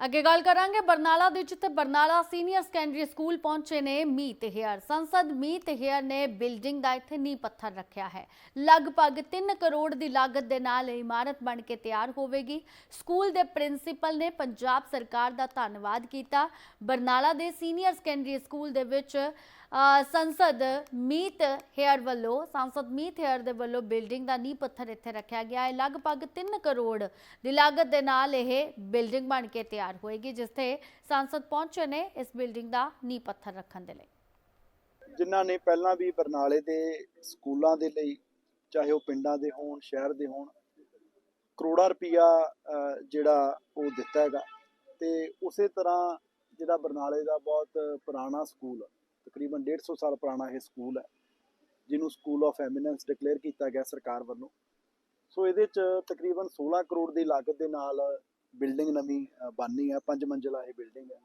ਅੱਗੇ ਗੱਲ ਕਰਾਂਗੇ ਬਰਨਾਲਾ ਦੇ, ਜਿੱਥੇ ਬਰਨਾਲਾ ਸੀਨੀਅਰ ਸੈਕੰਡਰੀ ਸਕੂਲ ਪਹੁੰਚੇ ਨੇ ਮੀਤ ਹੇਅਰ। ਸੰਸਦ ਮੀਤ ਹੇਅਰ ਨੇ ਬਿਲਡਿੰਗ ਦਾ ਇੱਥੇ ਨੀਂਹ ਪੱਥਰ ਰੱਖਿਆ ਹੈ। ਲਗਭਗ 3 ਕਰੋੜ ਦੀ ਲਾਗਤ ਦੇ ਨਾਲ ਇਹ ਇਮਾਰਤ ਬਣ ਕੇ ਤਿਆਰ ਹੋਵੇਗੀ। ਸਕੂਲ ਦੇ ਪ੍ਰਿੰਸੀਪਲ ਨੇ ਪੰਜਾਬ ਸਰਕਾਰ ਦਾ ਧੰਨਵਾਦ ਕੀਤਾ। ਬਰਨਾਲਾ ਦੇ ਸੀਨੀਅਰ ਸੈਕੰਡਰੀ ਸਕੂਲ ਦੇ ਵਿੱਚ ਸੰਸਦ ਮੀਤ ਹੇਅਰ ਵੱਲੋਂ, ਸੰਸਦ ਮੀਤ ਹੇਅਰ ਦੇ ਵੱਲੋਂ ਬਿਲਡਿੰਗ ਦਾ ਨੀਂਹ ਪੱਥਰ ਇੱਥੇ ਰੱਖਿਆ ਗਿਆ। ਹੈ ਲਗਭਗ 3 ਕਰੋੜ ਦੀ ਲਾਗਤ ਦੇ ਨਾਲ ਇਹ ਬਿਲਡਿੰਗ ਬਣ ਕੇ ਤਿਆਰ ਹੋਏਗੀ, ਜਿਸ ਸੰਸਦ ਪਹੁੰਚੇ ਨੇ ਇਸ ਬਿਲਡਿੰਗ ਦਾ ਨੀਂਹ ਪੱਥਰ ਰੱਖਣ ਦੇ ਲਈ। ਜਿਨ੍ਹਾਂ ਨੇ ਪਹਿਲਾਂ ਵੀ ਬਰਨਾਲੇ ਦੇ ਸਕੂਲਾਂ ਦੇ ਲਈ, ਚਾਹੇ ਉਹ ਪਿੰਡਾਂ ਦੇ ਹੋਣ, ਸ਼ਹਿਰ ਦੇ ਹੋਣ, ਕਰੋੜਾਂ ਰੁਪਇਆ ਜਿਹੜਾ ਉਹ ਦਿੱਤਾ ਹੈਗਾ। ਤੇ ਉਸੇ ਤਰ੍ਹਾਂ ਜਿਹੜਾ ਬਰਨਾਲੇ ਦਾ ਬਹੁਤ ਪੁਰਾਣਾ ਸਕੂਲ ਤਕਰੀਬਨ 150 ਸਾਲ ਪੁਰਾਣਾ ਇਹ ਸਕੂਲ ਹੈ, ਜਿਹਨੂੰ ਸਕੂਲ ਆਫ ਐਮੀਨੈਂਸ ਡਿਕਲੇਅਰ ਕੀਤਾ ਗਿਆ ਸਰਕਾਰ ਵੱਲੋਂ। ਸੋ ਇਹਦੇ ਚ ਤਕਰੀਬਨ 16 ਕਰੋੜ ਦੀ ਲਾਗਤ ਦੇ ਨਾਲ ਬਿਲਡਿੰਗ ਨਵੀਂ ਬਣਨੀ ਹੈ, ਪੰਜ ਮੰਜ਼ਿਲਾ ਇਹ ਬਿਲਡਿੰਗ ਹੈ।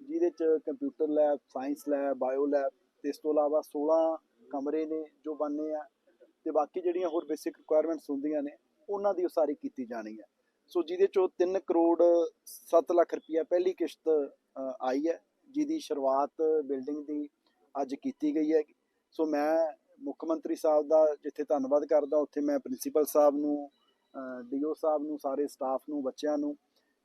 ਜਿਹਦੇ ਚ computer lab, science lab, bio lab, ਤੇ ਇਸ ਤੋਂ ਇਲਾਵਾ 16 ਕਮਰੇ ਨੇ ਜੋ ਬਣਨੇ ਆ, ਤੇ ਬਾਕੀ ਜਿਹੜੀਆਂ ਹੋਰ ਬੇਸਿਕ ਰਿਕੁਆਇਰਮੈਂਟਸ ਹੁੰਦੀਆਂ ਨੇ, ਉਹਨਾਂ ਦੀ ਉਸਾਰੀ ਕੀਤੀ ਜਾਣੀ ਹੈ। ਸੋ ਜਿਹਦੇ ਚੋਂ 3 ਕਰੋੜ 7 ਲੱਖ ਰੁਪਇਆ ਪਹਿਲੀ ਕਿਸ਼ਤ ਆਈ ਹੈ, ਜਿਹਦੀ ਸ਼ੁਰੂਆਤ ਬਿਲਡਿੰਗ ਦੀ ਅੱਜ ਕੀਤੀ ਗਈ ਹੈ। ਸੋ ਮੈਂ ਮੁੱਖ ਮੰਤਰੀ ਸਾਹਿਬ ਦਾ ਜਿੱਥੇ ਧੰਨਵਾਦ ਕਰਦਾ, ਉੱਥੇ ਮੈਂ ਪ੍ਰਿੰਸੀਪਲ ਸਾਹਿਬ ਨੂੰ ਡੀਓ ਸਾਹਿਬ ਨੂੰ, ਸਾਰੇ ਸਟਾਫ ਨੂੰ, ਬੱਚਿਆਂ ਨੂੰ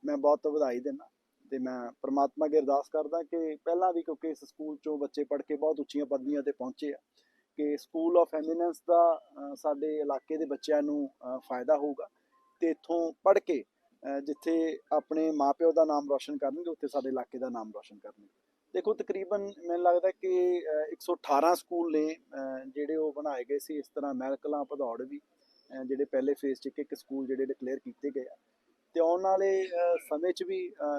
ਮੈਂ ਬਹੁਤ ਵਧਾਈ ਦਿੰਦਾ ਤੇ ਮੈਂ ਪ੍ਰਮਾਤਮਾ ਅੱਗੇ ਅਰਦਾਸ ਕਰਦਾ ਕਿ ਪਹਿਲਾਂ ਵੀ ਕਿਉਂਕਿ ਇਸ ਸਕੂਲ ਚੋਂ ਬੱਚੇ ਪੜ੍ਹ ਕੇ ਬਹੁਤ ਉੱਚੀਆਂ ਪਦਵੀਆਂ ਤੇ ਪਹੁੰਚੇ ਆ, ਕਿ ਸਕੂਲ ਆਫ ਐਮੀਨੈਂਸ ਦਾ ਸਾਡੇ ਇਲਾਕੇ ਦੇ ਬੱਚਿਆਂ ਨੂੰ ਫਾਇਦਾ ਹੋਊਗਾ ਤੇ ਇੱਥੋਂ ਪੜ੍ਹ ਕੇ ਜਿੱਥੇ ਆਪਣੇ ਮਾਪਿਓ ਦਾ ਨਾਮ ਰੌਸ਼ਨ ਕਰਨਗੇ, ਉੱਥੇ ਸਾਡੇ ਇਲਾਕੇ ਦਾ ਨਾਮ ਰੌਸ਼ਨ ਕਰਨਗੇ। ਦੇਖੋ ਤਕਰੀਬਨ ਮੈਨੂੰ ਲੱਗਦਾ ਕਿ ਅ, 118 ਸਕੂਲ ਨੇ ਜਿਹੜੇ ਉਹ ਬਣਾਏ ਗਏ ਸੀ ਇਸ ਤਰ੍ਹਾਂ ਮਹਿਲਕਲਾਂ ਭਦੌੜ ਵੀ ਜਿਹੜੇ ਪਹਿਲੇ ਫੇਜ਼ 'ਚ ਇੱਕ ਇੱਕ ਸਕੂਲ ਜਿਹੜੇ ਡਿਕਲੇਅਰ ਕੀਤੇ ਗਏ ਆ। ਤੇ ਆਉਣ ਵਾਲੇ ਸਮੇਂ 'ਚ ਵੀ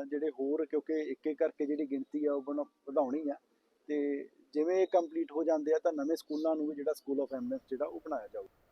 ਜਿਹੜੇ ਹੋਰ ਕਿਉਂਕਿ ਇੱਕ ਇੱਕ ਕਰਕੇ ਜਿਹੜੀ ਗਿਣਤੀ ਆ ਉਹ ਬਣ- ਵਧਾਉਣੀ ਆ। ਤੇ ਜਿਵੇਂ ਇਹ ਕੰਪਲੀਟ ਹੋ ਜਾਂਦੇ ਆ ਤਾਂ ਨਵੇਂ ਸਕੂਲਾਂ ਨੂੰ ਵੀ ਜਿਹੜਾ ਸਕੂਲ ਆਫ ਐਮਨੈਸ ਜਿਹੜਾ ਉਹ ਬਣਾਇਆ ਜਾਊਗਾ